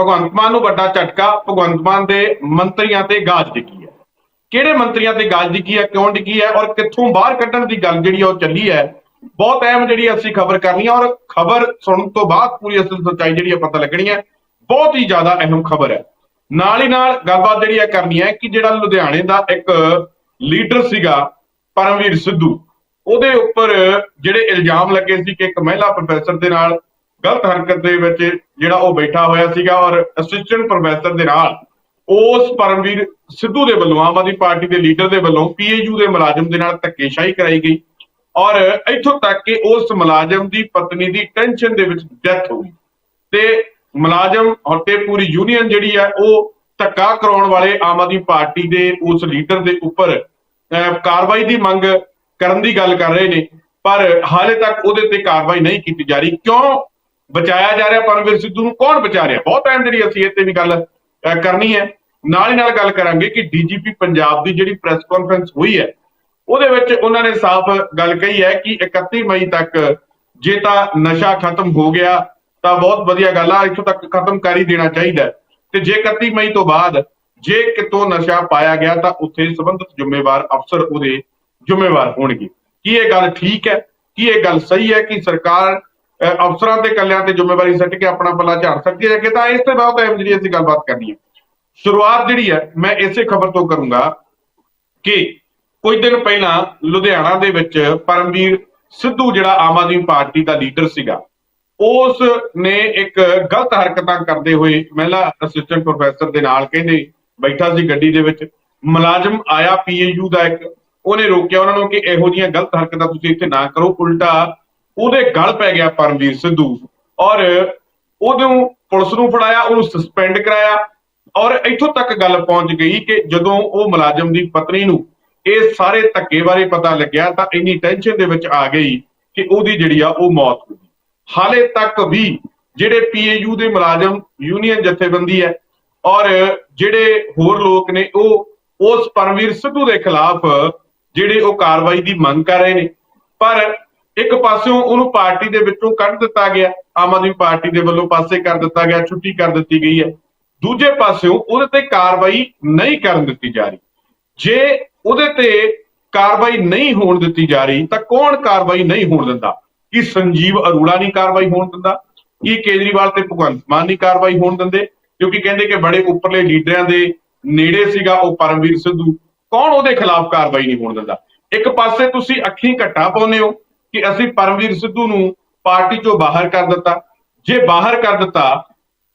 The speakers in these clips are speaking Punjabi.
ਭਗਵੰਤ ਮਾਨ ਨੂੰ ਵੱਡਾ ਝਟਕਾ, ਭਗਵੰਤ ਮਾਨ ਦੇ ਮੰਤਰੀਆਂ ਤੇ ਗਾਜ ਡਿੱਗੀ ਹੈ। ਕਿਹੜੇ ਮੰਤਰੀਆਂ ਤੇ ਗਾਜ ਡਿੱਗੀ ਹੈ, ਕਿਉਂ ਡਿੱਗੀ ਹੈ ਔਰ ਕਿੱਥੋਂ ਬਾਹਰ ਕੱਢਣ ਦੀ ਗੱਲ ਜਿਹੜੀ ਉਹ ਚੱਲੀ ਹੈ, ਬਹੁਤ ਅਹਿਮ ਜਿਹੜੀ ਅਸੀਂ ਖਬਰ ਕਰਨੀ ਹੈ ਔਰ ਖਬਰ ਸੁਣਨ ਤੋਂ ਬਾਅਦ ਪੂਰੀ ਅਸਲ ਸੱਚਾਈ ਜਿਹੜੀ ਹੈ ਪਤਾ ਲੱਗਣੀ ਹੈ, ਬਹੁਤ ਹੀ ਜ਼ਿਆਦਾ ਅਹਿਮ ਖਬਰ ਹੈ। ਨਾਲ ਹੀ ਨਾਲ ਗੱਲਬਾਤ ਜਿਹੜੀ ਹੈ ਕਰਨੀ ਹੈ ਕਿ ਜਿਹੜਾ ਲੁਧਿਆਣੇ ਦਾ ਇੱਕ ਲੀਡਰ ਸੀਗਾ, ਪਰਮਵੀਰ ਸਿੱਧੂ, ਉਹਦੇ ਉੱਪਰ ਜਿਹੜੇ ਇਲਜ਼ਾਮ ਲੱਗੇ ਸੀ ਕਿ ਇੱਕ ਮਹਿਲਾ ਪ੍ਰੋਫੈਸਰ ਦੇ ਨਾਲ ਗਲਤ ਹਰਕਤ ਦੇ ਵਿੱਚ ਜਿਹੜਾ ਉਹ ਬੈਠਾ ਹੋਇਆ ਸੀਗਾ ਔਰ ਅਸਿਸਟੈਂਟ ਪ੍ਰੋਫੈਸਰ ਦੇ ਨਾਲ ਉਸ ਪਰਮਵੀਰ ਸਿੱਧੂ ਦੇ ਵੱਲੋਂ ਆਮ ਆਦਮੀ ਪਾਰਟੀ ਦੇ ਲੀਡਰ ਦੇ ਵੱਲੋਂ ਪੀਏਯੂ ਦੇ ਮੁਲਾਜ਼ਮ ਦੇ ਨਾਲ ਧੱਕੇਸ਼ਾਹੀ ਕਰਾਈ ਗਈ ਔਰ ਇੱਥੋਂ ਤੱਕ ਕਿ ਉਸ ਮੁਲਾਜ਼ਮ ਦੀ ਪਤਨੀ ਦੀ ਟੈਨਸ਼ਨ ਦੇ ਵਿੱਚ ਡੈਥ ਹੋ ਗਈ। ਤੇ ਮੁਲਾਜ਼ਮ ਅਤੇ ਪੂਰੀ ਯੂਨੀਅਨ ਜਿਹੜੀ ਹੈ ਉਹ ਧੱਕਾ ਕਰਾਉਣ ਵਾਲੇ ਆਮ ਆਦਮੀ ਪਾਰਟੀ ਦੇ ਉਸ ਲੀਡਰ ਦੇ ਉੱਪਰ ਅਹ, ਕਾਰਵਾਈ ਦੀ ਮੰਗ ਕਰਨ ਦੀ ਗੱਲ ਕਰ ਰਹੇ ਨੇ ਪਰ ਹਾਲੇ ਤੱਕ ਉਹਦੇ ਤੇ ਕਾਰਵਾਈ ਨਹੀਂ ਕੀਤੀ ਜਾ ਰਹੀ। ਕਿਉਂ ਬਚਾਇਆ ਜਾ ਰਿਹਾ ਪਰਮਵੀਰ ਸਿੱਧੂ ਨੂੰ ਕੌਣ ਬਚਾ ਰਿਹਾ? ਬਹੁਤ ਟਾਈਮ ਜਿਹੜੀ ਅਸੀਂ ਇਹ ਤੇ ਵੀ ਗੱਲ ਕਰਨੀ ਹੈ। ਨਾਲ ਹੀ ਨਾਲ ਗੱਲ ਕਰਾਂਗੇ ਕਿ ਡੀਜੀਪੀ ਪੰਜਾਬ ਦੀ ਜਿਹੜੀ ਪ੍ਰੈਸ ਕਾਨਫਰੰਸ ਹੋਈ ਹੈ, ਉਹਦੇ ਵਿੱਚ ਉਹਨਾਂ ਨੇ ਸਾਫ਼ ਗੱਲ ਕਹੀ ਹੈ ਕਿ 31 ਮਈ ਤੱਕ ਜੇ ਤਾਂ ਨਸ਼ਾ ਖਤਮ ਹੋ ਗਿਆ, ਤਾਂ ਬਹੁਤ ਵਧੀਆ ਗੱਲ ਆ, ਇੱਥੋਂ ਤੱਕ ਖਤਮ ਕਰ ਹੀ ਦੇਣਾ ਚਾਹੀਦਾ ਤੇ ਜੇ 31 ਮਈ ਤੋਂ ਬਾਅਦ ਜੇ ਕਿਤੋਂ ਨਸ਼ਾ ਪਾਇਆ ਗਿਆ, ਤਾਂ ਉੱਥੇ ਸੰਬੰਧਿਤ ਜ਼ਿੰਮੇਵਾਰ ਅਫਸਰ ਉਹਦੇ ਜ਼ਿੰਮੇਵਾਰ ਹੋਣਗੇ। ਕੀ ਇਹ ਗੱਲ ਠੀਕ ਹੈ? ਕੀ ਇਹ ਗੱਲ ਸਹੀ ਹੈ ਕਿ ਸਰਕਾਰ ਅਫਸਰਾਂ ਤੇ ਕੱਲਿਆਂ ਤੇ ਜ਼ਿੰਮੇਵਾਰੀ ਸੱਟ ਕੇ ਆਪਣਾ ਪੱਲਾ ਝਾੜ ਸਕਦੀ ਹੈ ਕਿ ਤਾਂ ਇਸ ਤੇ ਬਹੁਤ ਅਹਿਮ ਜਿਹੜੀ ਅਸੀਂ ਗੱਲਬਾਤ ਕਰਨੀ ਹੈ। ਸ਼ੁਰੂਆਤ ਜਿਹੜੀ ਹੈ, ਮੈਂ ਇਸੇ ਖਬਰ ਤੋਂ ਕਰੂੰਗਾ ਕਿ ਕੁਝ ਦਿਨ ਪਹਿਲਾਂ ਲੁਧਿਆਣਾ ਦੇ ਵਿੱਚ ਪਰਮਵੀਰ ਸਿੱਧੂ ਜਿਹੜਾ ਆਮ ਆਦਮੀ ਪਾਰਟੀ ਦਾ ਲੀਡਰ ਸੀਗਾ, ਉਸ ਨੇ ਇੱਕ ਗਲਤ ਹਰਕਤਾਂ ਕਰਦੇ ਹੋਏ ਮਹਿਲਾ ਅਸਿਸਟੈਂਟ ਪ੍ਰੋਫੈਸਰ ਦੇ ਨਾਲ ਕਹਿੰਦੇ ਬੈਠਾ ਸੀ ਗੱਡੀ ਦੇ ਵਿੱਚ, ਮੁਲਾਜ਼ਮ ਆਇਆ ਪੀਏਯੂ ਦਾ ਇੱਕ, ਉਹਨੇ ਰੋਕਿਆ ਉਹਨਾਂ ਨੂੰ ਕਿ ਇਹੋ ਜਿਹੀਆਂ ਗਲਤ ਹਰਕਤਾਂ ਤੁਸੀਂ ਇੱਥੇ ਨਾ ਕਰੋ, ਉਲਟਾ ਉਹਦੇ ਗਲ ਪੈ ਗਿਆ ਪਰਮਵੀਰ ਸਿੱਧੂ। ਔਰ ਉਹਨੂੰ ਪੁਲਿਸ ਨੂੰ ਫੜਾਇਆ, ਉਹਨੂੰ ਸਸਪੈਂਡ ਕਰਾਇਆ। ਔਰ ਇੱਥੋਂ ਤੱਕ ਗੱਲ ਪਹੁੰਚ ਗਈ ਕਿ ਜਦੋਂ ਉਹ ਮੁਲਾਜ਼ਮ ਦੀ ਪਤਨੀ ਨੂੰ ਇਹ ਸਾਰੇ ਧੱਕੇ ਬਾਰੇ ਪਤਾ ਲੱਗਿਆ ਤਾਂ ਇੰਨੀ ਟੈਨਸ਼ਨ ਦੇ ਵਿੱਚ ਆ ਗਈ ਕਿ ਉਹਦੀ ਜਿਹੜੀ ਆ ਉਹ ਮੌਤ ਹੋ ਗਈ। ਹਾਲੇ ਤੱਕ ਵੀ ਜਿਹੜੇ ਪੀਏਯੂ ਦੇ ਮੁਲਾਜ਼ਮ ਯੂਨੀਅਨ ਜਥੇਬੰਦੀ ਹੈ, ਔਰ ਜਿਹੜੇ ਹੋਰ ਲੋਕ ਨੇ, ਉਹ ਉਸ ਪਰਮਵੀਰ ਸਿੱਧੂ ਦੇ ਖਿਲਾਫ ਜਿਹੜੇ ਉਹ ਕਾਰਵਾਈ ਦੀ ਮੰਗ ਕਰ ਰਹੇ ਨੇ। ਪਰ ਇੱਕ ਪਾਸਿਓਂ ਉਹਨੂੰ ਪਾਰਟੀ ਦੇ ਵਿੱਚੋਂ ਕੱਢ ਦਿੱਤਾ ਗਿਆ, ਆਮ ਆਦਮੀ ਪਾਰਟੀ ਦੇ ਵੱਲੋਂ ਪਾਸੇ ਕਰ ਦਿੱਤਾ ਗਿਆ, ਛੁੱਟੀ ਕਰ ਦਿੱਤੀ ਗਈ ਹੈ। ਦੂਜੇ ਪਾਸਿਓਂ ਉਹਦੇ ਤੇ ਕਾਰਵਾਈ ਨਹੀਂ ਕਰਨ ਦਿੱਤੀ ਜਾ ਰਹੀ। ਜੇ ਉਹਦੇ ਤੇ ਕਾਰਵਾਈ ਨਹੀਂ ਹੋਣ ਦਿੱਤੀ ਜਾ ਰਹੀ, ਤਾਂ ਕੌਣ ਕਾਰਵਾਈ ਨਹੀਂ ਹੋਣ ਦਿੰਦਾ? ਕੀ ਸੰਜੀਵ ਅਰੋੜਾ ਨਹੀਂ ਕਾਰਵਾਈ ਹੋਣ ਦਿੰਦਾ? ਕੀ ਕੇਜਰੀਵਾਲ ਤੇ ਭਗਵੰਤ ਮਾਨ ਨਹੀਂ ਕਾਰਵਾਈ ਹੋਣ ਦਿੰਦੇ? ਕਿਉਂਕਿ ਕਹਿੰਦੇ ਕਿ ਬੜੇ ਉੱਪਰਲੇ ਲੀਡਰਾਂ ਦੇ ਨੇੜੇ ਸੀਗਾ ਉਹ ਪਰਮਵੀਰ ਸਿੱਧੂ। ਕੌਣ ਉਹਦੇ ਖਿਲਾਫ ਕਾਰਵਾਈ ਨਹੀਂ ਹੋਣ ਦਿੰਦਾ? ਇੱਕ ਪਾਸੇ ਤੁਸੀਂ ਅੱਖੀਂ ਘੱਟਾ ਪਾਉਂਦੇ ਹੋ ਕਿ ਅਸੀਂ ਪਰਮਵੀਰ ਸਿੱਧੂ ਨੂੰ ਪਾਰਟੀ ਚੋਂ ਬਾਹਰ ਕਰ ਦਿੱਤਾ। ਜੇ ਬਾਹਰ ਕਰ ਦਿੱਤਾ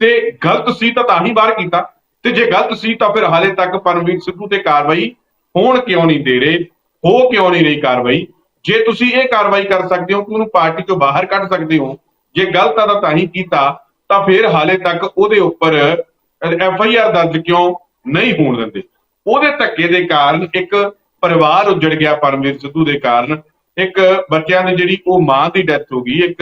ਤੇ ਗਲਤ ਸੀ ਤਾਂ ਤਾਂ ਹੀ ਬਾਹਰ ਕੀਤਾ। ਤੇ ਜੇ ਗਲਤ ਸੀ ਤਾਂ ਫਿਰ ਹਾਲੇ ਤੱਕ ਪਰਮਵੀਰ ਸਿੱਧੂ ਤੇ ਕਾਰਵਾਈ ਹੋਣ ਕਿਉਂ ਨਹੀਂ ਦੇ ਰਹੇ, ਹੋ ਕਿਉਂ ਨਹੀਂ ਰਹੀ ਕਾਰਵਾਈ? ਜੇ ਤੁਸੀਂ ਇਹ ਕਾਰਵਾਈ ਕਰ ਸਕਦੇ ਹੋ ਕਿ ਉਹਨੂੰ ਪਾਰਟੀ ਚੋਂ ਬਾਹਰ ਕੱਢ ਸਕਦੇ ਹੋ, ਜੇ ਗਲਤ ਆ ਤਾਂ ਤਾਂ ਹੀ ਕੀਤਾ, ਤਾਂ ਫਿਰ ਹਾਲੇ ਤੱਕ ਉਹਦੇ ਉੱਪਰ ਐਫ ਆਈ ਆਰ ਦਰਜ ਕਿਉਂ ਨਹੀਂ ਹੋਣ ਦਿੰਦੇ? ਉਹਦੇ ਧੱਕੇ ਦੇ ਕਾਰਨ ਇੱਕ ਪਰਿਵਾਰ ਉੱਜੜ ਗਿਆ ਪਰਮਵੀਰ ਸਿੱਧੂ ਦੇ ਕਾਰਨ। ਇੱਕ ਬੱਚਿਆਂ ਦੀ ਜਿਹੜੀ ਉਹ ਮਾਂ ਦੀ ਡੈਥ ਹੋ ਗਈ, ਇੱਕ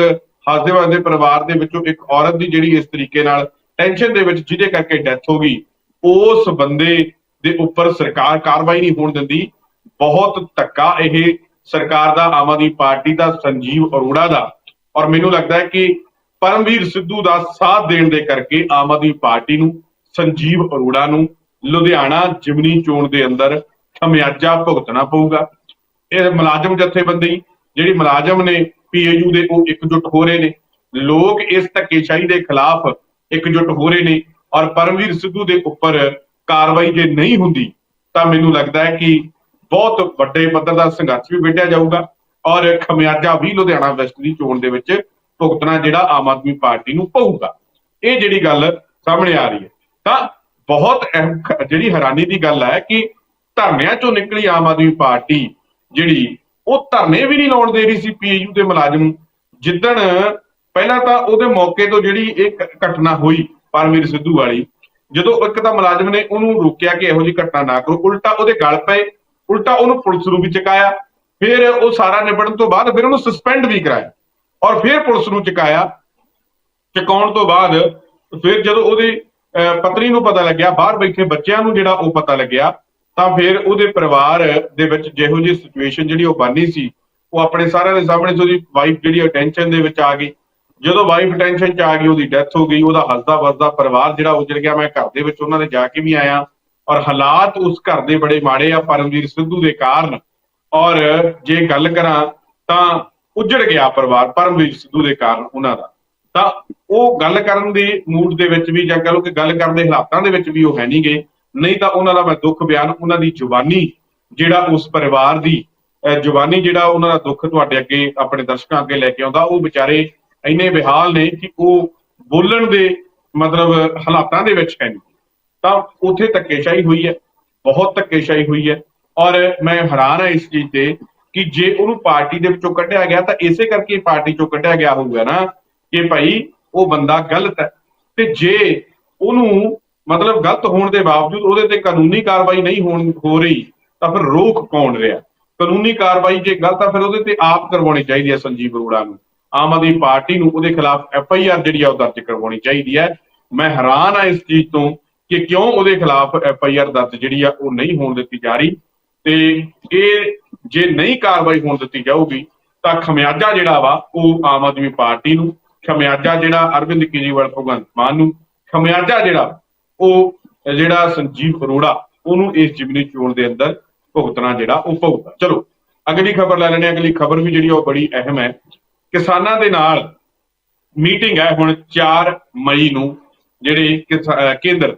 ਹੱਸਦੇ ਵਸਦੇ ਪਰਿਵਾਰ ਦੇ ਵਿੱਚੋਂ ਇੱਕ ਔਰਤ ਦੀ ਜਿਹੜੀ ਇਸ ਤਰੀਕੇ ਨਾਲ ਟੈਨਸ਼ਨ ਦੇ ਵਿੱਚ ਜਿਹਦੇ ਕਰਕੇ ਡੈਥ ਹੋ ਗਈ, ਉਸ ਬੰਦੇ ਦੇ ਉੱਪਰ ਸਰਕਾਰ ਕਾਰਵਾਈ ਨਹੀਂ ਹੋਣ ਦਿੰਦੀ। ਬਹੁਤ ਧੱਕਾ ਇਹ ਸਰਕਾਰ ਦਾ, ਆਮ ਆਦਮੀ ਪਾਰਟੀ ਦਾ, ਸੰਜੀਵ ਅਰੋੜਾ ਦਾ। ਔਰ ਮੈਨੂੰ ਲੱਗਦਾ ਹੈ ਕਿ ਪਰਮਵੀਰ ਸਿੱਧੂ ਦਾ ਸਾਥ ਦੇਣ ਦੇ ਕਰਕੇ ਆਮ ਆਦਮੀ ਪਾਰਟੀ ਨੂੰ, ਸੰਜੀਵ ਅਰੋੜਾ ਨੂੰ, ਲੁਧਿਆਣਾ ਜਿਮਨੀ ਚੋਣ ਦੇ ਅੰਦਰ ਖਮਿਆਜਾ ਭੁਗਤਣਾ ਪਊਗਾ। ਇਹ ਮੁਲਾਜ਼ਮ ਜਥੇਬੰਦੀ, ਜਿਹੜੀ ਮੁਲਾਜ਼ਮ ਨੇ ਪੀਏਯੂ ਦੇ ਉਹ ਇਕਜੁੱਟ ਹੋ ਰਹੇ ਨੇ। ਲੋਕ ਇਸ ਧੱਕੇਸ਼ਾਹੀ ਦੇ ਖਿਲਾਫ ਇਕਜੁੱਟ ਹੋ ਰਹੇ ਨੇ ਔਰ ਪਰਮਵੀਰ ਸਿੱਧੂ ਦੇ ਉੱਪਰ ਕਾਰਵਾਈ ਜੇ ਨਹੀਂ ਹੁੰਦੀ, ਤਾਂ ਮੈਨੂੰ ਲੱਗਦਾ ਹੈ ਕਿ ਬਹੁਤ ਵੱਡੇ ਪੱਧਰ ਦਾ ਸੰਘਰਸ਼ ਵੀ ਵਿੱਢਿਆ ਜਾਊਗਾ ਔਰ ਖਮਿਆਜਾ ਵੀ ਲੁਧਿਆਣਾ ਵੈਸਟ ਦੀ ਚੋਣ ਦੇ ਵਿੱਚ ਭੁਗਤਣਾ ਜਿਹੜਾ ਆਮ ਆਦਮੀ ਪਾਰਟੀ ਨੂੰ ਪਊਗਾ। ਇਹ ਜਿਹੜੀ ਗੱਲ ਸਾਹਮਣੇ ਆ ਰਹੀ ਹੈ, ਤਾਂ ਬਹੁਤ ਅਹਿਮ ਜਿਹੜੀ ਹੈਰਾਨੀ ਦੀ ਗੱਲ ਹੈ ਕਿ ਧਰਨਿਆਂ ਚੋਂ ਨਿਕਲੀ ਆਮ ਆਦਮੀ ਪਾਰਟੀ ਜਿਹੜੀ ਉਹ ਧਰਨੇ ਵੀ ਨਹੀਂ ਲਾਉਣ ਦੇ ਰਹੀ ਸੀ ਪੀਏਯੂ ਦੇ ਮੁਲਾਜ਼ਮ ਜਿੱਦਣ ਪਹਿਲਾਂ ਤਾਂ ਉਹਦੇ ਮੌਕੇ ਤੋਂ ਜਿਹੜੀ ਇਹ ਘਟਨਾ ਹੋਈ ਪਰਮਵੀਰ ਸਿੱਧੂ ਵਾਲੀ ਜਦੋਂ ਇੱਕ ਤਾਂ ਮੁਲਾਜ਼ਮ ਨੇ ਉਹਨੂੰ ਰੋਕਿਆ ਕਿ ਇਹੋ ਜਿਹੀ ਘਟਨਾ ਨਾ ਕਰੋ ਉਲਟਾ ਉਹਦੇ ਗਲ ਪਏ ਉਲਟਾ ਉਹਨੂੰ ਪੁਲਿਸ ਨੂੰ ਵੀ ਚੁਕਾਇਆ ਫਿਰ ਉਹ ਸਾਰਾ ਨਿਬੜਨ ਤੋਂ ਬਾਅਦ ਫਿਰ ਉਹਨੂੰ ਸਸਪੈਂਡ ਵੀ ਕਰਾਇਆ ਔਰ ਫਿਰ ਪੁਲਿਸ ਨੂੰ ਚੁਕਾਇਆ। ਚੁਕਾਉਣ ਤੋਂ ਬਾਅਦ ਫਿਰ ਜਦੋਂ ਉਹਦੀ ਅਹ, ਪਤਨੀ ਨੂੰ ਪਤਾ ਲੱਗਿਆ ਬਾਹਰ ਬੈਠੇ ਬੱਚਿਆਂ ਨੂੰ ਜਿਹੜਾ ਉਹ ਪਤਾ ਲੱਗਿਆ ਤਾਂ ਫਿਰ ਉਹਦੇ ਪਰਿਵਾਰ ਦੇ ਵਿੱਚ ਜਿਹੋ ਜਿਹੀ ਸਿਚੁਏਸ਼ਨ ਜਿਹੜੀ ਉਹ ਬਾਨੀ ਸੀ, ਉਹ ਆਪਣੇ ਸਾਰਿਆਂ ਦੇ ਸਾਹਮਣੇ ਤੋਂ ਉਹਦੀ ਵਾਈਫ ਜਿਹੜੀ ਟੈਨਸ਼ਨ ਦੇ ਵਿੱਚ ਆ ਗਈ। ਜਦੋਂ ਵਾਈਫ ਟੈਨਸ਼ਨ ਚ ਆ ਗਈ, ਉਹਦੀ ਡੈਥ ਹੋ ਗਈ, ਉਹਦਾ ਹੱਸਦਾ ਵੱਸਦਾ ਪਰਿਵਾਰ ਜਿਹੜਾ ਉਜੜ ਗਿਆ, ਮੈਂ ਘਰ ਦੇ ਵਿੱਚ ਉਹਨਾਂ ਦੇ ਜਾ ਕੇ ਵੀ ਆਇਆ। ਔਰ ਹਾਲਾਤ ਉਸ ਘਰ ਦੇ ਬੜੇ ਮਾੜੇ ਆ ਪਰਮਵੀਰ ਸਿੱਧੂ ਦੇ ਕਾਰਨ। ਔਰ ਜੇ ਗੱਲ ਕਰਾਂ ਤਾਂ ਉਜੜ ਗਿਆ ਪਰਿਵਾਰ ਪਰਮਵੀਰ ਸਿੱਧੂ ਦੇ ਕਾਰਨ ਉਹਨਾਂ ਦਾ। ਤਾਂ ਉਹ ਗੱਲ ਕਰਨ ਦੇ ਮੂਡ ਦੇ ਵਿੱਚ ਵੀ ਜਾਂ ਕਹ ਲਓ ਕਿ ਗੱਲ ਕਰਨ ਦੇ ਹਾਲਾਤਾਂ ਦੇ ਵਿੱਚ ਵੀ ਉਹ ਹੈ ਨਹੀਂ ਗਏ ਨਹੀਂ ਤਾਂ ਉਹਨਾਂ ਦਾ ਮੈਂ ਦੁੱਖ ਬਿਆਨ, ਉਹਨਾਂ ਦੀ ਜ਼ੁਬਾਨੀ ਜਿਹੜਾ ਉਸ ਪਰਿਵਾਰ ਦੀ, ਅਹ ਜ਼ੁਬਾਨੀ ਜਿਹੜਾ ਉਹਨਾਂ ਦਾ ਦੁੱਖ ਤੁਹਾਡੇ ਅੱਗੇ, ਆਪਣੇ ਦਰਸ਼ਕਾਂ ਅੱਗੇ ਲੈ ਕੇ ਆਉਂਦਾ, ਉਹ ਵਿਚਾਰੇ ਇੰਨੇ ਬਿਹਾਲ ਨੇ ਕਿ ਉਹ ਬੋਲਣ ਦੇ ਮਤਲਬ ਹਾਲਾਤਾਂ ਦੇ ਵਿੱਚ ਹੈ ਤਾਂ ਉੱਥੇ ਧੱਕੇਸ਼ਾਹੀ ਹੋਈ ਹੈ, ਬਹੁਤ ਧੱਕੇਸ਼ਾਹੀ ਹੋਈ ਹੈ। ਔਰ ਮੈਂ ਹੈਰਾਨ ਹਾਂ ਇਸ ਚੀਜ਼ ਤੇ ਕਿ ਜੇ ਉਹਨੂੰ ਪਾਰਟੀ ਦੇ ਵਿੱਚੋਂ ਕੱਢਿਆ ਗਿਆ, ਤਾਂ ਇਸੇ ਕਰਕੇ ਪਾਰਟੀ ਚੋਂ ਕੱਢਿਆ ਗਿਆ ਹੋਊਗਾ ਨਾ ਕਿ ਭਾਈ ਉਹ ਬੰਦਾ ਗਲਤ ਹੈ। ਤੇ ਜੇ ਉਹਨੂੰ ਮਤਲਬ ਗਲਤ ਹੋਣ ਦੇ ਬਾਵਜੂਦ ਉਹਦੇ ਤੇ ਕਾਨੂੰਨੀ ਕਾਰਵਾਈ ਨਹੀਂ ਹੋਣ ਹੋ ਰਹੀ, ਤਾਂ ਫਿਰ ਰੋਕ ਕੌਣ ਰਿਹਾ? ਕਾਨੂੰਨੀ ਕਾਰਵਾਈ ਜੇ ਗਲਤ ਆ, ਫਿਰ ਉਹਦੇ ਤੇ ਆਪ ਕਰਵਾਉਣੀ ਚਾਹੀਦੀ ਹੈ ਸੰਜੀਵ ਅਰੋੜਾ ਨੂੰ। ਆਮ ਆਦਮੀ ਪਾਰਟੀ ਨੂੰ ਉਹਦੇ ਖਿਲਾਫ ਐਫ ਆਈ ਆਰ ਜਿਹੜੀ ਆ ਉਹ ਦਰਜ ਕਰਵਾਉਣੀ ਚਾਹੀਦੀ ਹੈ ਮੈਂ ਹੈਰਾਨ ਆ ਇਸ ਚੀਜ਼ ਤੋਂ ਕਿ ਕਿਉਂ ਉਹਦੇ ਖਿਲਾਫ ਐਫ ਆਈ ਆਰ ਦਰਜ ਜਿਹੜੀ ਆ ਉਹ ਨਹੀਂ ਹੋਣ ਦਿੱਤੀ ਜਾ ਰਹੀ। ਤੇ ਇਹ ਜੇ ਨਹੀਂ ਕਾਰਵਾਈ ਹੋਣ ਦਿੱਤੀ ਜਾਊਗੀ, ਤਾਂ ਖਮਿਆਜਾ ਜਿਹੜਾ ਵਾ, ਉਹ ਆਮ ਆਦਮੀ ਪਾਰਟੀ ਨੂੰ, ਖਮਿਆਜਾ ਜਿਹੜਾ ਅਰਵਿੰਦ ਕੇਜਰੀਵਾਲ ਭਗਵੰਤ ਮਾਨ ਨੂੰ, ਖਮਿਆਜਾ ਜਿਹੜਾ ਉਹ ਜਿਹੜਾ ਸੰਜੀਵ ਅਰੋੜਾ, ਉਹਨੂੰ ਇਸ ਜਿਮਨੀ ਚੋਣ ਦੇ ਅੰਦਰ ਭੁਗਤਣਾ ਜਿਹੜਾ ਉਹ ਭੁਗਤਾ ਚਲੋ, ਅਗਲੀ ਖਬਰ ਲੈ ਲੈਣੇ ਅਗਲੀ ਖਬਰ ਵੀ ਜਿਹੜੀ ਉਹ ਬੜੀ ਅਹਿਮ ਹੈ। ਕਿਸਾਨਾਂ ਦੇ ਨਾਲ ਮੀਟਿੰਗ ਹੈ ਹੁਣ 4 ਮਈ ਨੂੰ, ਜਿਹੜੇ ਕਿਸਾ- ਕੇਂਦਰ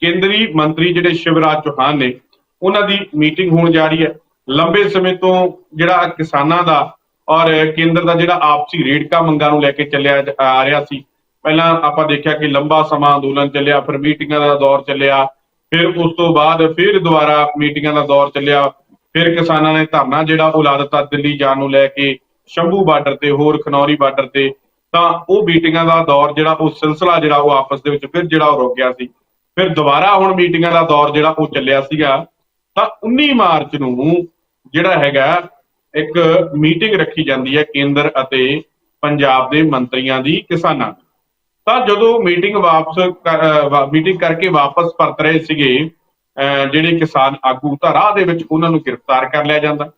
ਕੇਂਦਰੀ ਮੰਤਰੀ ਜਿਹੜੇ ਸ਼ਿਵਰਾਜ ਚੌਹਾਨ ਨੇ, ਉਹਨਾਂ ਦੀ ਮੀਟਿੰਗ ਹੋਣ ਜਾ ਰਹੀ ਹੈ। ਲੰਬੇ ਸਮੇਂ ਤੋਂ ਜਿਹੜਾ ਕਿਸਾਨਾਂ ਦਾ ਔਰ ਕੇਂਦਰ ਦਾ ਜਿਹੜਾ ਆਪਸੀ ਰੇੜਕਾ ਮੰਗਾਂ ਨੂੰ ਲੈ ਕੇ ਚੱਲਿਆ ਆ ਰਿਹਾ ਸੀ ਪਹਿਲਾਂ ਆਪਾਂ ਦੇਖਿਆ ਕਿ ਲੰਬਾ ਸਮਾਂ ਅੰਦੋਲਨ ਚੱਲਿਆ, ਫਿਰ ਮੀਟਿੰਗਾਂ ਦਾ ਦੌਰ ਚੱਲਿਆ, ਫਿਰ ਉਸ ਤੋਂ ਬਾਅਦ ਫਿਰ ਦੁਬਾਰਾ ਮੀਟਿੰਗਾਂ ਦਾ ਦੌਰ ਚੱਲਿਆ, ਫਿਰ ਕਿਸਾਨਾਂ ਨੇ ਧਰਨਾ ਜਿਹੜਾ ਉਹ ਲਾ ਦਿੱਤਾ ਦਿੱਲੀ ਜਾਣ ਨੂੰ ਲੈ ਕੇ, ਸ਼ੰਭੂ ਬਾਰਡਰ ਤੇ, ਹੋਰ ਖਨੌਰੀ ਬਾਰਡਰ ਤੇ, ਤਾਂ ਉਹ ਮੀਟਿੰਗਾਂ ਦਾ ਦੌਰ ਜਿਹੜਾ ਉਹ ਸਿਲਸਿਲਾ ਜਿਹੜਾ ਉਹ ਆਪਸ ਦੇ ਵਿੱਚ ਫਿਰ ਜਿਹੜਾ ਉਹ ਰੁਕ ਗਿਆ ਸੀ। ਫਿਰ ਦੁਬਾਰਾ ਹੁਣ ਮੀਟਿੰਗਾਂ ਦਾ ਦੌਰ ਜਿਹੜਾ ਉਹ ਚੱਲਿਆ ਸੀਗਾ, ਤਾਂ 19 ਮਾਰਚ ਨੂੰ ਜਿਹੜਾ ਹੈਗਾ, ਇੱਕ ਮੀਟਿੰਗ ਰੱਖੀ ਜਾਂਦੀ ਹੈ ਕੇਂਦਰ ਅਤੇ ਪੰਜਾਬ ਦੇ ਮੰਤਰੀਆਂ ਦੀ ਕਿਸਾਨਾਂ ਦੀ। ਤਾਂ ਜਦੋਂ ਮੀਟਿੰਗ ਵਾਪਸ ਕਰ- ਮੀਟਿੰਗ ਕਰਕੇ ਵਾਪਸ ਪਰਤ ਰਹੇ ਸੀਗੇ, ਅਹ, ਜਿਹੜੇ ਕਿਸਾਨ ਆਗੂ, ਤਾਂ ਰਾਹ ਦੇ ਵਿੱਚ ਉਹਨਾਂ ਨੂੰ ਗ੍ਰਿਫਤਾਰ ਕਰ ਲਿਆ ਜਾਂਦਾ।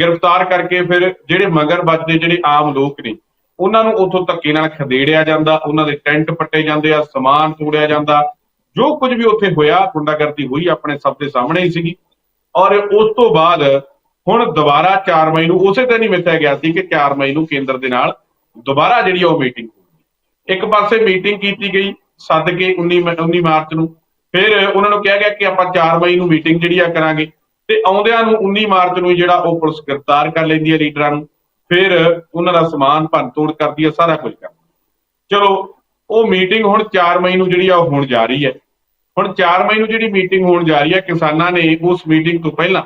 ਗ੍ਰਿਫਤਾਰ ਕਰਕੇ ਫਿਰ ਜਿਹੜੇ ਮਗਰ ਬਚਦੇ ਜਿਹੜੇ ਆਮ ਲੋਕ ਨੇ, ਉਹਨਾਂ ਨੂੰ ਉਥੋਂ ਧੱਕੇ ਨਾਲ ਖਦੇੜਿਆ ਜਾਂਦਾ, ਉਹਨਾਂ ਦੇ ਟੈਂਟ ਪੱਟੇ ਜਾਂਦੇ ਆ, ਸਮਾਨ ਤੋੜਿਆ ਜਾਂਦਾ। ਜੋ ਕੁਝ ਵੀ ਉੱਥੇ ਹੋਇਆ, ਗੁੰਡਾਗਰਦੀ ਹੋਈ ਆਪਣੇ ਸਭ ਦੇ ਸਾਹਮਣੇ ਹੀ ਸੀਗੀ। ਔਰ ਉਸ ਤੋਂ ਬਾਅਦ ਹੁਣ ਦੁਬਾਰਾ 4 ਮਈ ਨੂੰ ਉਸੇ ਦਿਨ ਹੀ ਮਿੱਥਿਆ ਗਿਆ ਸੀ ਕਿ 4 ਮਈ ਨੂੰ ਕੇਂਦਰ ਦੇ ਨਾਲ ਦੁਬਾਰਾ ਜਿਹੜੀ ਆ ਉਹ ਮੀਟਿੰਗ ਇੱਕ ਪਾਸੇ ਮੀਟਿੰਗ ਕੀਤੀ ਗਈ ਸੱਦ ਕੇ 19 ਮ- 19 ਮਾਰਚ ਨੂੰ। ਫਿਰ ਉਹਨਾਂ ਨੂੰ ਕਿਹਾ ਗਿਆ ਕਿ ਆਪਾਂ 4 ਮਈ ਨੂੰ ਮੀਟਿੰਗ ਜਿਹੜੀ ਆ ਕਰਾਂਗੇ। ਤੇ ਆਉਂਦਿਆਂ ਨੂੰ 19 ਮਾਰਚ ਨੂੰ ਜਿਹੜਾ ਉਹ ਪੁਲਿਸ ਗ੍ਰਿਫਤਾਰ ਕਰ ਲੈਂਦੀ ਹੈ ਲੀਡਰਾਂ ਨੂੰ। ਫਿਰ ਉਹਨਾਂ ਦਾ ਸਮਾਨ ਭੰਨ ਤੋੜ ਕਰਦੀ ਹੈ ਸਾਰਾ ਕੁਝ ਕਰਦੀ ਚਲੋ, ਉਹ ਮੀਟਿੰਗ ਹੁਣ 4 ਮਈ ਨੂੰ ਜਿਹੜੀ ਆ ਉਹ ਹੋਣ ਜਾ ਰਹੀ ਹੈ। ਹੁਣ 4 ਮਈ ਨੂੰ ਜਿਹੜੀ ਮੀਟਿੰਗ ਹੋਣ ਜਾ ਰਹੀ ਹੈ ਕਿਸਾਨਾਂ ਨੇ ਉਸ ਮੀਟਿੰਗ ਤੋਂ ਪਹਿਲਾਂ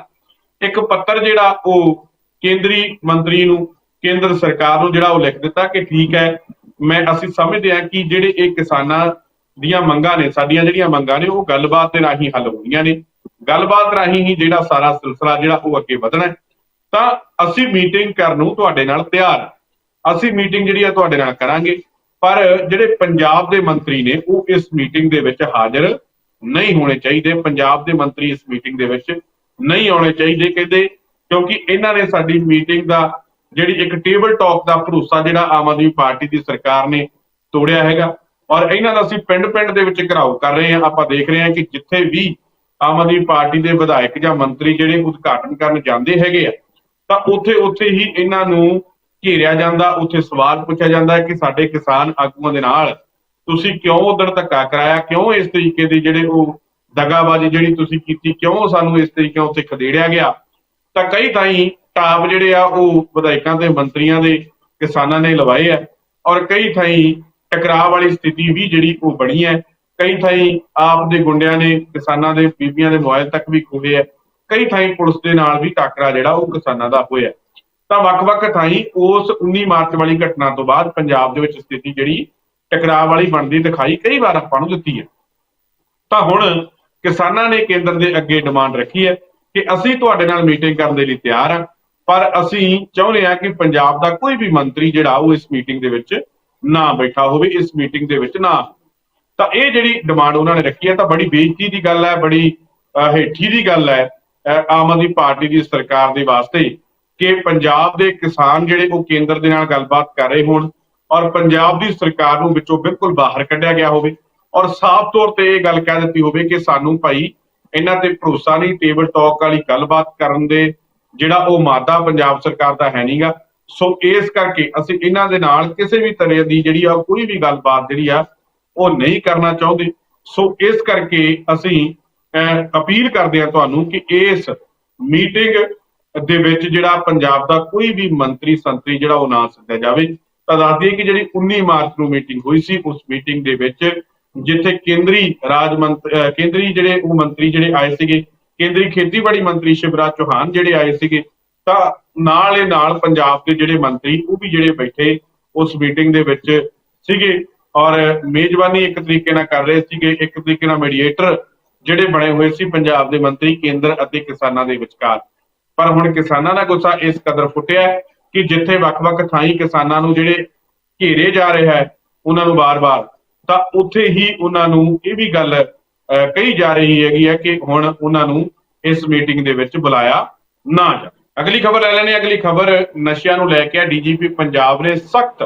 ਇੱਕ ਪੱਤਰ ਜਿਹੜਾ ਉਹ ਕੇਂਦਰੀ ਮੰਤਰੀ ਨੂੰ, ਕੇਂਦਰ ਸਰਕਾਰ ਨੂੰ ਜਿਹੜਾ ਉਹ ਲਿਖ ਦਿੱਤਾ ਕਿ ਠੀਕ ਹੈ ਮੈਂ ਅਸੀਂ ਸਮਝਦੇ ਹਾਂ ਕਿ ਜਿਹੜੇ ਇਹ ਕਿਸਾਨਾਂ ਦੀਆਂ ਮੰਗਾਂ ਨੇ, ਸਾਡੀਆਂ ਜਿਹੜੀਆਂ ਮੰਗਾਂ ਨੇ, ਉਹ ਗੱਲਬਾਤ ਦੇ ਰਾਹੀਂ ਹੱਲ ਹੋਣੀਆਂ ਨੇ। ਗੱਲਬਾਤ ਰਾਹੀਂ ਹੀ ਜਿਹੜਾ ਸਾਰਾ ਸਿਲਸਿਲਾ ਜਿਹੜਾ ਉਹ ਅੱਗੇ ਵਧਣਾ ਤਾਂ ਅਸੀਂ ਮੀਟਿੰਗ ਕਰਨ ਨੂੰ ਤੁਹਾਡੇ ਨਾਲ ਤਿਆਰ ਅਸੀਂ ਮੀਟਿੰਗ ਜਿਹੜੀ ਆ ਤੁਹਾਡੇ ਨਾਲ ਕਰਾਂਗੇ। ਪਰ ਜਿਹੜੇ ਪੰਜਾਬ ਦੇ ਮੰਤਰੀ ਨੇ, ਉਹ ਇਸ ਮੀਟਿੰਗ ਦੇ ਵਿੱਚ ਹਾਜ਼ਰ ਨਹੀਂ ਹੋਣੇ ਚਾਹੀਦੇ। ਪੰਜਾਬ ਦੇ ਮੰਤਰੀ ਇਸ ਮੀਟਿੰਗ ਦੇ ਵਿੱਚ ਨਹੀਂ ਆਉਣੇ ਚਾਹੀਦੇ, ਕਹਿੰਦੇ, ਕਿਉਂਕਿ ਇਹਨਾਂ ਨੇ ਸਾਡੀ ਮੀਟਿੰਗ ਦਾ ਜਿਹੜੀ ਇੱਕ ਟੇਬਲ ਟਾਕ ਦਾ ਭਰੋਸਾ ਜਿਹੜਾ ਆਮ ਆਦਮੀ ਪਾਰਟੀ ਦੀ ਸਰਕਾਰ ਨੇ ਤੋੜਿਆ ਹੈਗਾ। ਔਰ ਇਹਨਾਂ ਦਾ ਅਸੀਂ ਪਿੰਡ-ਪਿੰਡ ਦੇ ਵਿੱਚ ਘਰਾਓ ਕਰ ਰਹੇ ਹਾਂ। ਆਪਾਂ ਦੇਖ ਰਹੇ ਹਾਂ ਕਿ ਜਿੱਥੇ ਵੀ ਆਮ ਆਦਮੀ ਪਾਰਟੀ ਦੇ ਵਿਧਾਇਕ ਜਾਂ ਮੰਤਰੀ ਜਿਹੜੇ ਉਦਘਾਟਨ ਕਰਨ ਜਾਂਦੇ ਹੈਗੇ ਆ, ਤਾਂ ਉੱਥੇ ਉੱਥੇ ਹੀ ਇਹਨਾਂ ਨੂੰ ਘੇਰਿਆ ਜਾਂਦਾ, ਉੱਥੇ ਸਵਾਲ ਪੁੱਛਿਆ ਜਾਂਦਾ ਕਿ ਸਾਡੇ ਕਿਸਾਨ ਆਗੂਆਂ ਦੇ ਨਾਲ ਤੁਸੀਂ ਕਿਉਂ ਉਧਰ ਧੱਕਾ ਕਰਾਇਆ? ਕਿਉਂ ਇਸ ਤਰੀਕੇ ਦੀ ਜਿਹੜੇ ਉਹ ਦਗਾਬਾਜ਼ੀ ਜਿਹੜੀ ਤੁਸੀਂ ਕੀਤੀ, ਕਿਉਂ ਸਾਨੂੰ ਇਸ ਤਰੀਕੇ ਉੱਥੇ ਖਦੇੜਿਆ ਗਿਆ? ਤਾਂ ਕਈ ਥਾਈਂ ਟਾਪ ਜਿਹੜੇ ਆ, ਉਹ ਵਿਧਾਇਕਾਂ ਤੇ ਮੰਤਰੀਆਂ ਦੇ, ਕਿਸਾਨਾਂ ਨੇ ਲਵਾਏ ਆ। ਔਰ ਕਈ ਥਾਈਂ ਟਕਰਾਅ ਵਾਲੀ ਸਥਿਤੀ ਵੀ ਜਿਹੜੀ ਉਹ ਬਣੀ ਹੈ। ਕਈ ਥਾਈਂ ਆਪ ਦੇ ਗੁੰਡਿਆਂ ਨੇ, ਕਿਸਾਨਾਂ ਦੇ, ਬੀਬੀਆਂ ਦੇ ਮੋਬਾਈਲ ਤੱਕ ਵੀ ਖੋਹੇ ਆ। ਕਈ ਥਾਈਂ ਪੁਲਿਸ ਦੇ ਨਾਲ ਵੀ ਟਾਕਰਾ ਜਿਹੜਾ ਉਹ ਕਿਸਾਨਾਂ ਦਾ ਹੋਇਆ ਤਾਂ ਵੱਖ-ਵੱਖ ਥਾਈਂ ਉਸ 19 ਮਾਰਚ ਵਾਲੀ ਘਟਨਾ ਤੋਂ ਬਾਅਦ ਪੰਜਾਬ ਦੇ ਵਿੱਚ ਸਥਿਤੀ ਜਿਹੜੀ ਟਕਰਾਅ ਵਾਲੀ ਬਣਦੀ ਦਿਖਾਈ ਕਈ ਵਾਰ ਆਪਾਂ ਨੂੰ ਦਿੱਤੀ ਹੈ। ਤਾਂ ਹੁਣ ਕਿਸਾਨਾਂ ਨੇ ਕੇਂਦਰ ਦੇ ਅੱਗੇ ਡਿਮਾਂਡ ਰੱਖੀ ਹੈ ਕਿ ਅਸੀਂ ਤੁਹਾਡੇ ਨਾਲ ਮੀਟਿੰਗ ਕਰਨ ਦੇ ਲਈ ਤਿਆਰ ਹਾਂ। ਪਰ ਅਸੀਂ ਚਾਹੁੰਦੇ ਹਾਂ ਕਿ ਪੰਜਾਬ ਦਾ ਕੋਈ ਵੀ ਮੰਤਰੀ ਜਿਹੜਾ ਉਹ ਇਸ ਮੀਟਿੰਗ ਦੇ ਵਿੱਚ ਨਾ ਬੈਠਾ ਹੋਵੇ, ਇਸ ਮੀਟਿੰਗ ਦੇ ਵਿੱਚ ਨਾ। ਤਾਂ ਇਹ ਜਿਹੜੀ ਡਿਮਾਂਡ ਉਹਨਾਂ ਨੇ ਰੱਖੀ ਹੈ, ਤਾਂ ਬੜੀ ਬੇਇੱਜ਼ਤੀ ਦੀ ਗੱਲ ਹੈ, ਬੜੀ ਹੇਠੀ ਦੀ ਗੱਲ ਹੈ। ਆਮ ਆਦਮੀ ਪਾਰਟੀ ਦੀ ਸਰਕਾਰ ਦੇ ਵਾਸਤੇ ਕਿ ਪੰਜਾਬ ਦੇ ਕਿਸਾਨ ਜਿਹੜੇ ਉਹ ਕੇਂਦਰ ਦੇ ਨਾਲ ਗੱਲਬਾਤ ਕਰ ਰਹੇ ਹੋਣ ਔਰ ਪੰਜਾਬ ਦੀ ਸਰਕਾਰ ਨੂੰ ਵਿੱਚੋਂ ਬਿਲਕੁਲ ਬਾਹਰ ਕੱਢਿਆ ਗਿਆ ਹੋਵੇ ਔਰ ਸਾਫ਼ ਤੌਰ ਤੇ ਇਹ ਗੱਲ ਕਹਿ ਦਿੱਤੀ ਹੋਵੇ ਕਿ ਸਾਨੂੰ ਭਾਈ ਇਹਨਾਂ ਤੇ ਭਰੋਸਾ ਨਹੀਂ ਟੇਬਲ ਟਾਕ ਵਾਲੀ ਗੱਲਬਾਤ ਕਰਨ ਦੇ ਜਿਹੜਾ ਉਹ ਮਾਦਾ ਪੰਜਾਬ ਸਰਕਾਰ ਦਾ ਹੈ ਨਹੀਂਗਾ ਸੋ ਇਸ ਕਰਕੇ ਅਸੀਂ ਇਹਨਾਂ ਦੇ ਨਾਲ ਕਿਸੇ ਵੀ ਤਰ੍ਹਾਂ ਦੀ ਜਿਹੜੀ ਆ ਕੋਈ ਵੀ ਗੱਲਬਾਤ ਜਿਹੜੀ ਆ, ਉਹ ਨਹੀਂ ਕਰਨਾ ਚਾਹੁੰਦੇ। ਸੋ ਇਸ ਕਰਕੇ ਅਸੀਂ ਅਪੀਲ ਕਰਦੇ ਹਾਂ ਤੁਹਾਨੂੰ ਕਿ ਇਸ ਮੀਟਿੰਗ ਦੇ ਵਿੱਚ ਜਿਹੜਾ ਪੰਜਾਬ ਦਾ ਕੋਈ ਵੀ ਮੰਤਰੀ, ਸੰਤਰੀ ਜਿਹੜਾ ਉਹ ਨਾ ਸੱਦਿਆ ਜਾਵੇ। ਤਾਂ ਦੱਸਦੀ ਕਿ ਜਿਹੜੀ 19 ਮਾਰਚ ਨੂੰ ਮੀਟਿੰਗ ਹੋਈ ਸੀ, ਉਸ ਮੀਟਿੰਗ ਦੇ ਵਿੱਚ ਜਿੱਥੇ ਕੇਂਦਰੀ ਰਾਜ ਮੰਤਰੀ ਕੇਂਦਰੀ ਜਿਹੜੇ ਉਹ ਮੰਤਰੀ ਜਿਹੜੇ ਆਏ ਸੀਗੇ ਕੇਂਦਰੀ ਖੇਤੀਬਾੜੀ ਮੰਤਰੀ ਸ਼ਿਵਰਾਜ ਚੌਹਾਨ ਜਿਹੜੇ ਆਏ ਸੀਗੇ, ਤਾਂ ਨਾਲ ਇਹ ਨਾਲ ਪੰਜਾਬ ਦੇ ਜਿਹੜੇ ਮੰਤਰੀ, ਉਹ ਵੀ ਜਿਹੜੇ ਬੈਠੇ ਉਸ ਮੀਟਿੰਗ ਦੇ ਵਿੱਚ ਸੀਗੇ ਔਰ ਮੇਜ਼ਬਾਨੀ ਇੱਕ ਤਰੀਕੇ ਨਾਲ ਕਰ ਰਹੇ ਸੀਗੇ, ਇੱਕ ਤਰੀਕੇ ਨਾਲ ਮੀਡੀਏਟਰ ਜਿਹੜੇ ਬਣੇ ਹੋਏ ਸੀ ਪੰਜਾਬ ਦੇ ਮੰਤਰੀ, ਕੇਂਦਰ ਅਤੇ ਕਿਸਾਨਾਂ ਦੇ ਵਿਚਕਾਰ। ਪਰ ਹੁਣ ਕਿਸਾਨਾਂ ਦਾ ਗੁੱਸਾ ਇਸ ਕਦਰ ਫੁੱਟਿਆ ਕਿ ਜਿੱਥੇ ਵੱਖ-ਵੱਖ ਥਾਈਂ ਕਿਸਾਨਾਂ ਨੂੰ ਜਿਹੜੇ ਘੇਰੇ ਜਾ ਰਿਹਾ ਹੈ, ਉਹਨਾਂ ਨੂੰ ਬਾਰ-ਬਾਰ, ਤਾਂ ਉੱਥੇ ਹੀ ਉਹਨਾਂ ਨੂੰ ਇਹ ਵੀ ਗੱਲ ਕਹੀ ਜਾ ਰਹੀ ਹੈਗੀ ਹੈ ਕਿ ਹੁਣ ਉਹਨਾਂ ਨੂੰ ਇਸ ਮੀਟਿੰਗ ਦੇ ਵਿੱਚ ਬੁਲਾਇਆ ਨਾ ਜਾਵੇ। ਅਗਲੀ ਖਬਰ ਲੈ ਲੈਣੇ ਅਗਲੀ ਖਬਰ ਨਸ਼ਿਆਂ ਨੂੰ ਲੈ ਕੇ ਡੀਜੀਪੀ ਪੰਜਾਬ ਨੇ ਸਖਤ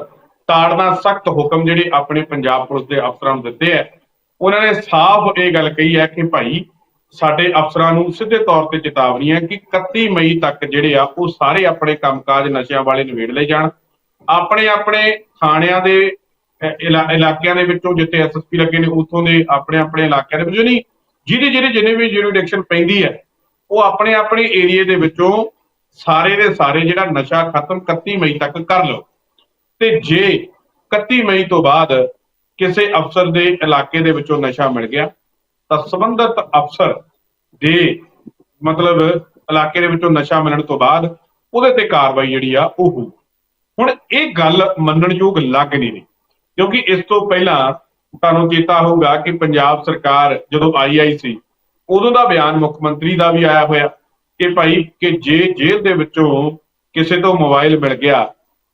ਤਾੜਨਾ, ਸਖਤ ਹੁਕਮ ਜਿਹੜੇ ਆਪਣੇ ਪੰਜਾਬ ਪੁਲਿਸ ਦੇ ਅਫਸਰਾਂ ਨੂੰ ਦਿੱਤੇ ਹੈ ਉਹਨਾਂ ਨੇ ਸਾਫ਼ ਇਹ ਗੱਲ ਕਹੀ ਹੈ ਕਿ ਭਾਈ, ਸਾਡੇ ਅਫਸਰਾਂ ਨੂੰ ਸਿੱਧੇ ਤੌਰ ਤੇ ਚੇਤਾਵਨੀ ਹੈ ਕਿ 31 ਮਈ ਤੱਕ ਜਿਹੜੇ ਆ, ਉਹ ਸਾਰੇ ਆਪਣੇ ਕੰਮਕਾਜ ਨਸ਼ਿਆਂ ਵਾਲੇ ਨਿਬੇੜ ਲਏ ਜਾਣ। ਆਪਣੇ ਆਪਣੇ ਥਾਣਿਆਂ ਦੇ ਇਲਾਕਿਆਂ ਦੇ ਵਿੱਚੋਂ ਜਿੱਥੇ ਐਸਐਸਪੀ ਲੱਗੇ ਨੇ, ਉੱਥੋਂ ਦੇ ਆਪਣੇ ਆਪਣੇ ਇਲਾਕਿਆਂ ਦੇ ਵਿੱਚੋਂ ਨਹੀਂ, ਜਿਹਦੇ ਜਿਹੜੇ ਜਿੰਨੇ ਵੀ ਜੁਰੀਡਿਕਸ਼ਨ ਪੈਂਦੀ ਹੈ, ਉਹ ਆਪਣੇ ਆਪਣੇ ਏਰੀਏ ਦੇ ਵਿੱਚੋਂ ਸਾਰੇ ਦੇ ਸਾਰੇ ਜਿਹੜਾ ਨਸ਼ਾ ਖਤਮ 31 ਮਈ ਤੱਕ ਕਰ ਲਓ। ਤੇ ਜੇ 31 ਮਈ ਤੋਂ ਬਾਅਦ ਕਿਸੇ ਅਫਸਰ ਦੇ ਇਲਾਕੇ ਦੇ ਵਿੱਚੋਂ ਨਸ਼ਾ ਮਿਲ ਗਿਆ, ਤਾਂ ਸੰਬੰਧਿਤ ਅਫਸਰ ਦੇ ਮਤਲਬ ਇਲਾਕੇ ਦੇ ਵਿੱਚੋਂ ਨਸ਼ਾ ਮਿਲਣ ਤੋਂ ਬਾਅਦ ਉਹਦੇ ਤੇ ਕਾਰਵਾਈ ਜਿਹੜੀ ਆ, ਉਹ ਹੋਊ। ਹੁਣ ਇਹ ਗੱਲ ਮੰਨਣਯੋਗ ਲੱਗ ਨਹੀਂ ਰਹੀ। ਕਿਉਂਕਿ ਇਸ ਤੋਂ ਪਹਿਲਾਂ ਤੁਹਾਨੂੰ ਚੇਤਾ ਹੋਊਗਾ ਕਿ ਪੰਜਾਬ ਸਰਕਾਰ ਜਦੋਂ ਆਈ ਆਈ ਸੀ, ਉਦੋਂ ਦਾ ਬਿਆਨ ਮੁੱਖ ਮੰਤਰੀ ਦਾ ਵੀ ਆਇਆ ਹੋਇਆ ਕਿ ਭਾਈ ਕਿ ਜੇ ਜੇਲ੍ਹ ਦੇ ਵਿੱਚੋਂ ਕਿਸੇ ਤੋਂ ਮੋਬਾਈਲ ਮਿਲ ਗਿਆ,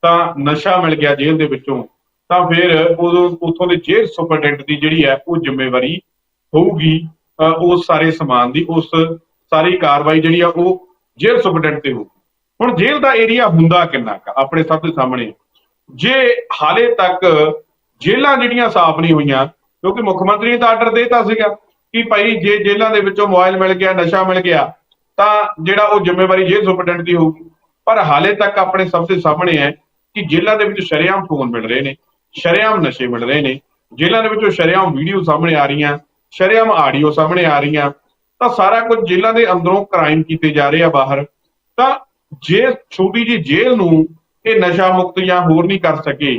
ਤਾਂ ਨਸ਼ਾ ਮਿਲ ਗਿਆ ਜੇਲ੍ਹ ਦੇ ਵਿੱਚੋਂ, ਤਾਂ ਫਿਰ ਉਦੋਂ ਉੱਥੋਂ ਦੇ ਜੇਲ੍ਹ ਸੁਪਰਡੈਂਟ ਦੀ ਜਿਹੜੀ ਹੈ ਉਹ ਜ਼ਿੰਮੇਵਾਰੀ ਹੋਊਗੀ ਉਸ ਸਾਰੇ ਸਮਾਨ ਦੀ, ਉਸ ਸਾਰੀ ਕਾਰਵਾਈ ਜਿਹੜੀ ਆ ਉਹ ਜੇਲ੍ਹ ਸੁਪਰਡੈਂਟ ਤੇ ਹੋਊਗੀ। ਹੁਣ ਜੇਲ੍ਹ ਦਾ ਏਰੀਆ ਹੁੰਦਾ ਕਿੰਨਾ ਕੁ ਆਪਣੇ ਸਭ ਦੇ ਸਾਹਮਣੇ। ਜੇ ਹਾਲੇ ਤੱਕ ਜੇਲ੍ਹਾਂ ਜਿਹੜੀਆਂ ਸਾਫ਼ ਨਹੀਂ ਹੋਈਆਂ, ਕਿਉਂਕਿ ਮੁੱਖ ਮੰਤਰੀ ਨੇ ਤਾਂ ਆਰਡਰ ਦੇਤਾ ਸੀਗਾ ਕਿ ਭਾਈ ਜੇ ਜੇਲ੍ਹਾਂ ਦੇ ਵਿੱਚੋਂ ਮੋਬਾਈਲ ਮਿਲ ਗਿਆ, ਨਸ਼ਾ ਮਿਲ ਗਿਆ, ਤਾਂ ਜਿਹੜਾ ਉਹ ਜ਼ਿੰਮੇਵਾਰੀ ਜੇਲ੍ਹ ਸੁਪਰਡੈਂਟ ਦੀ ਹੋਊਗੀ। ਪਰ ਹਾਲੇ ਤੱਕ ਆਪਣੇ ਸਭ ਦੇ ਸਾਹਮਣੇ ਹੈ ਕਿ ਜੇਲ੍ਹਾਂ ਦੇ ਵਿੱਚ ਸ਼ਰੇਆਮ ਫੋਨ ਮਿਲ ਰਹੇ ਨੇ, ਸ਼ਰੇਆਮ ਨਸ਼ੇ ਮਿਲ ਰਹੇ ਨੇ, ਜੇਲ੍ਹਾਂ ਦੇ ਵਿੱਚੋਂ ਸ਼ਰੇਆਮ ਵੀਡੀਓ ਸਾਹਮਣੇ ਆ ਰਹੀਆਂ, ਸ਼ਰੇਆਮ ਆਡੀਓ ਸਾਹਮਣੇ ਆ ਰਹੀਆਂ, ਤਾਂ ਸਾਰਾ ਕੁਝ ਜੇਲ੍ਹਾਂ ਦੇ ਅੰਦਰੋਂ ਕ੍ਰਾਈਮ ਕੀਤੇ ਜਾ ਰਹੇ ਆ ਬਾਹਰ। ਤਾਂ ਜੇ ਛੋਟੀ ਜੀ ਜੇਲ੍ਹ ਨੂੰ ਇਹ ਨਸ਼ਾ ਮੁਕਤ ਜਾਂ ਹੋਰ ਨਹੀਂ ਕਰ ਸਕੇ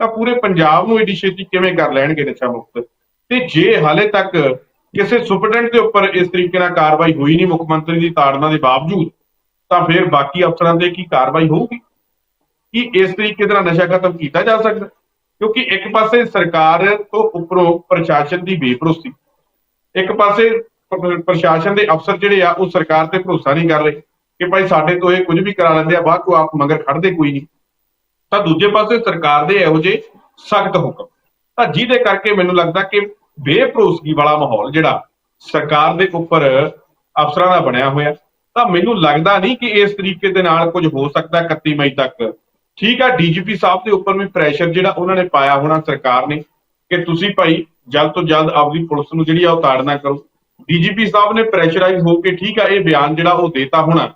ਤਾਂ ਪੂਰੇ ਪੰਜਾਬ ਨੂੰ ਏਡੀ ਛੇਤੀ ਕਿਵੇਂ ਕਰ ਲੈਣਗੇ ਨਸ਼ਾ ਮੁਕਤ? ਤੇ ਜੇ ਹਾਲੇ ਤੱਕ ਕਿਸੇ ਸੁਪਰਡੈਂਟ ਦੇ ਉੱਪਰ ਇਸ ਤਰੀਕੇ ਨਾਲ ਕਾਰਵਾਈ ਹੋਈ ਨਹੀਂ, ਮੁੱਖ ਮੰਤਰੀ ਦੀ ਤਾੜਨਾ ਦੇ ਬਾਵਜੂਦ, ਤਾਂ ਫਿਰ ਬਾਕੀ ਅਫਸਰਾਂ ਤੇ ਕੀ ਕਾਰਵਾਈ ਹੋਊਗੀ? ਕੀ ਇਸ ਤਰੀਕੇ ਦੇ ਨਾਲ ਨਸ਼ਾ ਖਤਮ ਕੀਤਾ ਜਾ ਸਕਦਾ? ਕਿਉਂਕਿ ਇੱਕ ਪਾਸੇ ਸਰਕਾਰ ਤੋਂ ਉੱਪਰੋਂ ਪ੍ਰਸ਼ਾਸਨ ਦੀ ਬੇਭਰੋਸੀ ਇੱਕ ਪਾਸੇ ਪ੍ਰਸ਼ਾਸਨ ਦੇ ਅਫਸਰ ਜਿਹੜੇ ਆ, ਉਹ ਸਰਕਾਰ ਤੇ ਭਰੋਸਾ ਨਹੀਂ ਕਰ ਰਹੇ ਕਿ ਭਾਈ ਸਾਡੇ ਤੋਂ ਇਹ ਕੁਝ ਵੀ ਕਰਾ ਲੈਂਦੇ ਆ, ਬਾਅਦ ਕੋ ਆਪ ਮਗਰ ਖੜਦੇ ਕੋਈ ਨਹੀਂ। ਤਾਂ ਦੂਜੇ ਪਾਸੇ ਸਰਕਾਰ ਦੇ ਇਹੋ ਜਿਹੇ ਸਖਤ ਹੁਕਮ। ਤਾਂ ਜਿਹਦੇ ਕਰਕੇ ਮੈਨੂੰ ਲੱਗਦਾ ਕਿ ਬੇਭਰੋਸਗੀ ਵਾਲਾ ਮਾਹੌਲ ਜਿਹੜਾ ਸਰਕਾਰ ਦੇ ਉੱਪਰ ਅਫਸਰਾਂ ਦਾ ਬਣਿਆ ਹੋਇਆ, ਤਾਂ ਮੈਨੂੰ ਲੱਗਦਾ ਨਹੀਂ ਕਿ ਇਸ ਤਰੀਕੇ ਦੇ ਨਾਲ ਕੁਝ ਹੋ ਸਕਦਾ 31 ਮਈ ਤੱਕ। ਠੀਕ ਆ, ਡੀਜੀਪੀ ਸਾਹਿਬ ਦੇ ਉੱਪਰ ਵੀ ਪ੍ਰੈਸ਼ਰ ਜਿਹੜਾ ਉਹਨਾਂ ਨੇ ਪਾਇਆ ਹੋਣਾ ਸਰਕਾਰ ਨੇ ਕਿ ਤੁਸੀਂ ਭਾਈ ਜਲਦ ਤੋਂ ਜਲਦ ਆਪਦੀ ਪੁਲਿਸ ਨੂੰ ਜਿਹੜੀ ਆ ਉਹ ਤਾੜਨਾ ਕਰੋ। ਡੀਜੀਪੀ ਸਾਹਿਬ ਨੇ ਪ੍ਰੈਸ਼ਰਾਈਜ਼ ਹੋ ਕੇ ਠੀਕ ਆ, ਇਹ ਬਿਆਨ ਜਿਹੜਾ ਉਹ ਦੇਤਾ ਹੋਣਾ।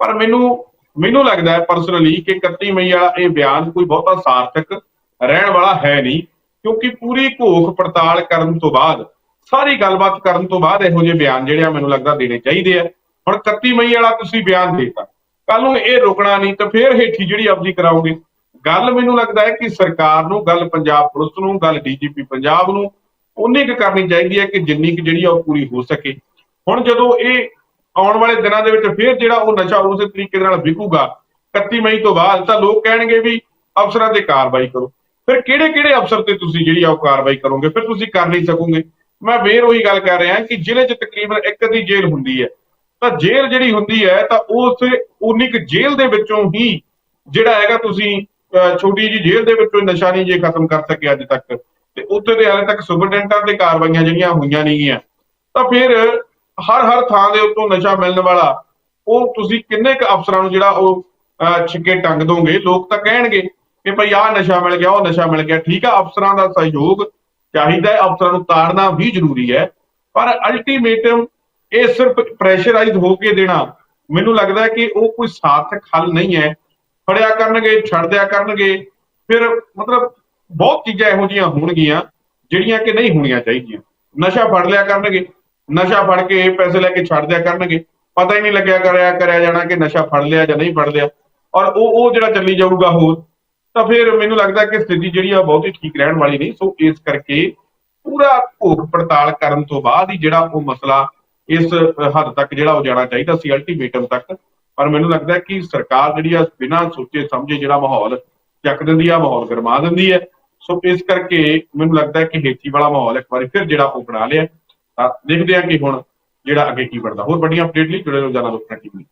ਪਰ ਮੈਨੂੰ ਮੈਨੂੰ ਲੱਗਦਾ ਹੈ ਪਰਸਨਲੀ ਕਿ 31 ਮਈ ਵਾਲਾ ਇਹ ਬਿਆਨ ਕੋਈ ਬਹੁਤਾ ਸਾਰਥਕ ਰਹਿਣ ਵਾਲਾ ਹੈ ਨਹੀਂ, ਕਿਉਂਕਿ ਪੂਰੀ ਘੋਖ ਪੜਤਾਲ ਕਰਨ ਤੋਂ ਬਾਅਦ, ਸਾਰੀ ਗੱਲਬਾਤ ਕਰਨ ਤੋਂ ਬਾਅਦ ਇਹੋ ਜਿਹੇ ਬਿਆਨ ਜਿਹੜੇ ਆ ਮੈਨੂੰ ਲੱਗਦਾ ਦੇਣੇ ਚਾਹੀਦੇ ਆ। ਹੁਣ 31 ਮਈ ਵਾਲਾ ਤੁਸੀਂ ਬਿਆਨ ਦੇਤਾ। ਕੱਲ ਨੂੰ ਇਹ ਰੁਕਣਾ ਨਹੀਂ ਤਾਂ ਫੇਰ ਹੇਠੀ ਜਿਹੜੀ ਆਪਦੀ ਕਰਾਓਗੇ। ਗੱਲ ਮੈਨੂੰ ਲੱਗਦਾ ਹੈ ਕਿ ਸਰਕਾਰ ਨੂੰ, ਗੱਲ ਪੰਜਾਬ ਪੁਲਿਸ ਨੂੰ, ਗੱਲ ਡੀਜੀਪੀ ਪੰਜਾਬ ਨੂੰ, ਉਨੀ ਕੁ ਕਰਨੀ ਚਾਹੀਦੀ ਹੈ ਕਿ ਜਿੰਨੀ ਕੁ ਜਿਹੜੀ ਆ ਉਹ ਪੂਰੀ ਹੋ ਸਕੇ। ਹੁਣ ਜਦੋਂ ਇਹ ਆਉਣ ਵਾਲੇ ਦਿਨਾਂ ਦੇ ਵਿੱਚ ਫਿਰ ਜਿਹੜਾ ਉਹ ਨਸ਼ਾ ਉਸੇ ਤਰੀਕੇ ਦੇ ਨਾਲ ਵਿਕੂਗਾ 31 ਮਈ ਤੋਂ ਬਾਅਦ ਤਾਂ ਲੋਕ ਕਹਿਣਗੇ ਵੀ ਅਫਸਰਾਂ ਤੇ ਕਾਰਵਾਈ ਕਰੋ। ਫਿਰ ਕਿਹੜੇ ਕਿਹੜੇ ਅਫਸਰ ਤੇ ਤੁਸੀਂ ਜਿਹੜੀ ਆ ਉਹ ਕਾਰਵਾਈ ਕਰੋਗੇ? ਫਿਰ ਤੁਸੀਂ ਕਰ ਨਹੀਂ ਸਕੋਗੇ। ਮੈਂ ਫੇਰ ਉਹੀ ਗੱਲ ਕਰ ਰਿਹਾ ਕਿ ਜ਼ਿਲ੍ਹੇ 'ਚ ਤਕਰੀਬਨ ਇੱਕ ਦੀ ਜੇਲ੍ਹ ਹੁੰਦੀ ਹੈ। ਤਾਂ ਜੇਲ੍ਹ ਜਿਹੜੀ ਹੁੰਦੀ ਹੈ ਤਾਂ ਉਸ ਉਨੀ ਕੁ ਜੇਲ੍ਹ ਦੇ ਵਿੱਚੋਂ ਹੀ ਜਿਹੜਾ ਹੈਗਾ ਤੁਸੀਂ ਅਹ, ਛੋਟੀ ਜੀ ਜੇਲ੍ਹ ਦੇ ਵਿੱਚੋਂ ਨਸ਼ਾ ਨਹੀਂ ਜੇ ਖਤਮ ਕਰ ਸਕੇ ਅੱਜ ਤੱਕ। ਤੇ ਉੱਥੇ ਦੇ ਹਾਲੇ ਤੱਕ ਸੁਪਰਡੈਂਟਾਂ ਤੇ ਕਾਰਵਾਈਆਂ ਜਿਹੜੀਆਂ ਹੋਈਆਂ ਨਹੀਂ ਗੀਆਂ ਤਾਂ ਫਿਰ ਹਰ ਹਰ ਥਾਂ ਦੇ ਉੱਤੋਂ ਨਸ਼ਾ ਮਿਲਣ ਵਾਲਾ ਉਹ ਤੁਸੀਂ ਕਿੰਨੇ ਕੁ ਅਫਸਰਾਂ ਨੂੰ ਜਿਹੜਾ ਉਹ ਅਹ, ਛਿੱਕੇ ਟੰਗ ਦੋਗੇ? ਲੋਕ ਤਾਂ ਕਹਿਣਗੇ ਕਿ ਭਈ ਆਹ ਨਸ਼ਾ ਮਿਲ ਗਿਆ ਉਹ ਨਸ਼ਾ ਮਿਲ ਗਿਆ। ਠੀਕ ਆ ਅਫਸਰਾਂ ਦਾ ਸਹਿਯੋਗ ਚਾਹੀਦਾ ਹੈ ਅਫਸਰਾਂ ਨੂੰ ਤਾੜਨਾ ਵੀ ਜ਼ਰੂਰੀ ਹੈ। ਪਰ ਅਲਟੀਮੇਟਮ ਇਹ ਸਿਰਫ ਪ੍ਰੈਸ਼ਰਾਈਜ਼ ਹੋ ਕੇ ਦੇਣਾ ਮੈਨੂੰ ਲੱਗਦਾ ਕਿ ਉਹ ਕੋਈ ਸਾਰਥਕ ਹੱਲ ਨਹੀਂ ਹੈ। ਫੜਿਆ ਕਰਨਗੇ ਛੱਡ ਦਿਆ ਕਰਨਗੇ ਫਿਰ ਮਤਲਬ ਬਹੁਤ ਚੀਜ਼ਾਂ ਇਹੋ ਜਿਹੀਆਂ ਹੋਣਗੀਆਂ ਜਿਹੜੀਆਂ ਕਿ ਨਹੀਂ ਹੋਣੀਆਂ ਚਾਹੀਦੀਆਂ। ਨਸ਼ਾ ਫੜ ਲਿਆ ਕਰਨਗੇ ਨਸ਼ਾ ਫੜ ਕੇ ਪੈਸੇ ਲੈ ਕੇ ਛੱਡ ਦਿਆ ਕਰਨਗੇ। ਪਤਾ ਹੀ ਨਹੀਂ ਲੱਗਿਆ ਕਰਿਆ ਕਰਿਆ ਜਾਣਾ ਕਿ ਨਸ਼ਾ ਫੜ ਲਿਆ ਜਾਂ ਨਹੀਂ ਫੜ ਲਿਆ। ਔਰ ਉਹ ਉਹ ਜਿਹੜਾ ਚੱਲੀ ਜਾਊਗਾ ਹੋਰ, ਤਾਂ ਫਿਰ ਮੈਨੂੰ ਲੱਗਦਾ ਕਿ ਸਥਿਤੀ ਜਿਹੜੀ ਆ ਬਹੁਤ ਹੀ ਠੀਕ ਰਹਿਣ ਵਾਲੀ ਨਹੀਂ। ਸੋ ਇਸ ਕਰਕੇ ਪੂਰਾ ਭੋਗ ਪੜਤਾਲ ਕਰਨ ਤੋਂ ਬਾਅਦ ਹੀ ਜਿਹੜਾ ਉਹ ਮਸਲਾ ਇਸ ਹੱਦ ਤੱਕ ਜਿਹੜਾ ਉਹ ਜਾਣਾ ਚਾਹੀਦਾ ਸੀ ਅਲਟੀਮੇਟਮ ਤੱਕ। ਪਰ ਮੈਨੂੰ ਲੱਗਦਾ ਕਿ ਸਰਕਾਰ ਜਿਹੜੀ ਆ ਬਿਨਾਂ ਸੋਚੇ ਸਮਝੇ ਜਿਹੜਾ ਮਾਹੌਲ ਚੱਕ ਦਿੰਦੀ ਆ, ਮਾਹੌਲ ਗਰਮਾ ਦਿੰਦੀ ਹੈ। ਸੋ ਇਸ ਕਰਕੇ ਮੈਨੂੰ ਲੱਗਦਾ ਕਿ ਹੇਤੀ ਵਾਲਾ ਮਾਹੌਲ ਇੱਕ ਵਾਰੀ ਫਿਰ ਜਿਹੜਾ ਉਹ ਬਣਾ ਲਿਆ। ਤਾਂ ਦੇਖਦੇ ਹਾਂ ਕਿ ਹੁਣ ਜਿਹੜਾ ਅੱਗੇ ਕੀ ਬਣਦਾ। ਹੋਰ ਵੱਡੀਆਂ ਅਪਡੇਟ ਲਈ ਜੁੜੇ ਰਹੋ ਜਾਣਾ ਲੋਕਾਂ ਟੀਵੀ।